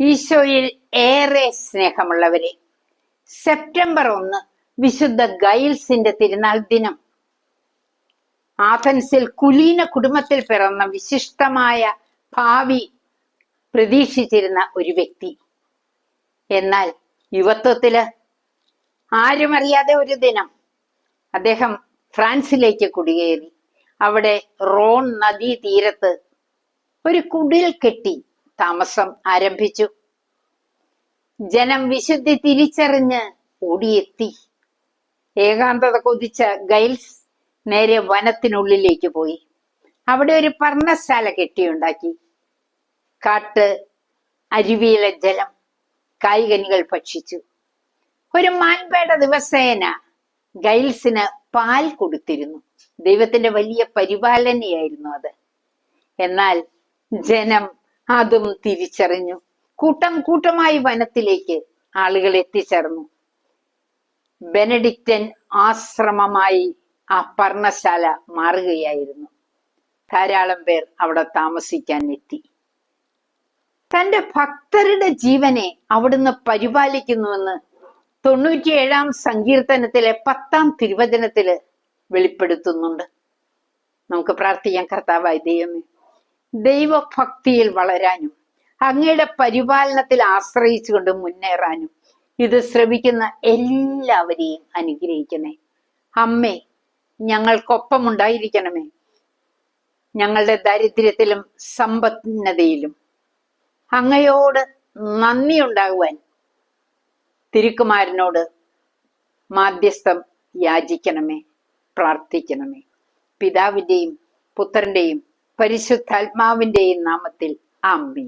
ഈശോയിൽ ഏറെ സ്നേഹമുള്ളവരെ സെപ്റ്റംബർ ഒന്ന് വിശുദ്ധ ഗൈൽസിന്റെ തിരുനാൾ ദിനം. ആഥൻസിൽ കുലീന കുടുംബത്തിൽ പിറന്ന വിശിഷ്ടമായ ഭാവി പ്രതീക്ഷിച്ചിരുന്ന ഒരു വ്യക്തി. എന്നാൽ യുവത്വത്തിൽ ആരും അറിയാതെ ഒരു ദിനം. അദ്ദേഹം ഫ്രാൻസിലേക്ക് കുടിയേറി. അവിടെ റോൺ നദീ തീരത്ത് ഒരു കുടിൽ കെട്ടി താമസം ആരംഭിച്ചു. ജനം വിശുദ്ധി തിരിച്ചറിഞ്ഞ് ഓടിയെത്തി. ഏകാന്തത കൊതിച്ച ഗൈൽസ് നേരെ വനത്തിനുള്ളിലേക്ക് പോയി. അവിടെ ഒരു പർണശാല കെട്ടിയുണ്ടാക്കി. കാട്ട് അരുവിയിലെ ജലം കായികനികൾ ഭക്ഷിച്ചു. ഒരു മാൻപേട ദിവസേന ഗൈൽസിന് പാൽ കൊടുത്തിരുന്നു. ദൈവത്തിന്റെ വലിയ പരിപാലനയായിരുന്നു അത്. എന്നാൽ ജനം അതും തിരിച്ചറിഞ്ഞു. കൂട്ടം കൂട്ടമായി വനത്തിലേക്ക് ആളുകൾ എത്തിച്ചേർന്നു. ബെനഡിക്റ്റൻ ആശ്രമമായി ആ പർണശാല മാറുകയായിരുന്നു. ധാരാളം പേർ അവിടെ താമസിക്കാൻ എത്തി. തന്റെ ഭക്തരുടെ ജീവനെ അവിടുന്ന് പരിപാലിക്കുന്നുവെന്ന് തൊണ്ണൂറ്റിയേഴാം സങ്കീർത്തനത്തിലെ പത്താം തിരുവചനത്തിൽ വെളിപ്പെടുത്തുന്നുണ്ട്. നമുക്ക് പ്രാർത്ഥിക്കാം കർത്താവായി ദൈവമേ. ദൈവഭക്തിയിൽ വളരാനും അങ്ങയുടെ പരിപാലനത്തിൽ ആശ്രയിച്ചുകൊണ്ട് മുന്നേറാനും ഇത് ശ്രമിക്കുന്ന എല്ലാവരെയും അനുഗ്രഹിക്കണേ അമ്മേ ഞങ്ങൾക്കൊപ്പം ഉണ്ടായിരിക്കണമേ. ഞങ്ങളുടെ ദാരിദ്ര്യത്തിലും സമ്പന്നതയിലും അങ്ങയോട് നന്ദി ഉണ്ടാകുവാൻ തിരുക്കുമാരനോട് മാധ്യസ്ഥം യാചിക്കണമേ പ്രാർത്ഥിക്കണമേ. പിതാവിന്റെയും പുത്രന്റെയും പരിശുദ്ധാത്മാവിന്റെയും നാമത്തിൽ. ആമ്പി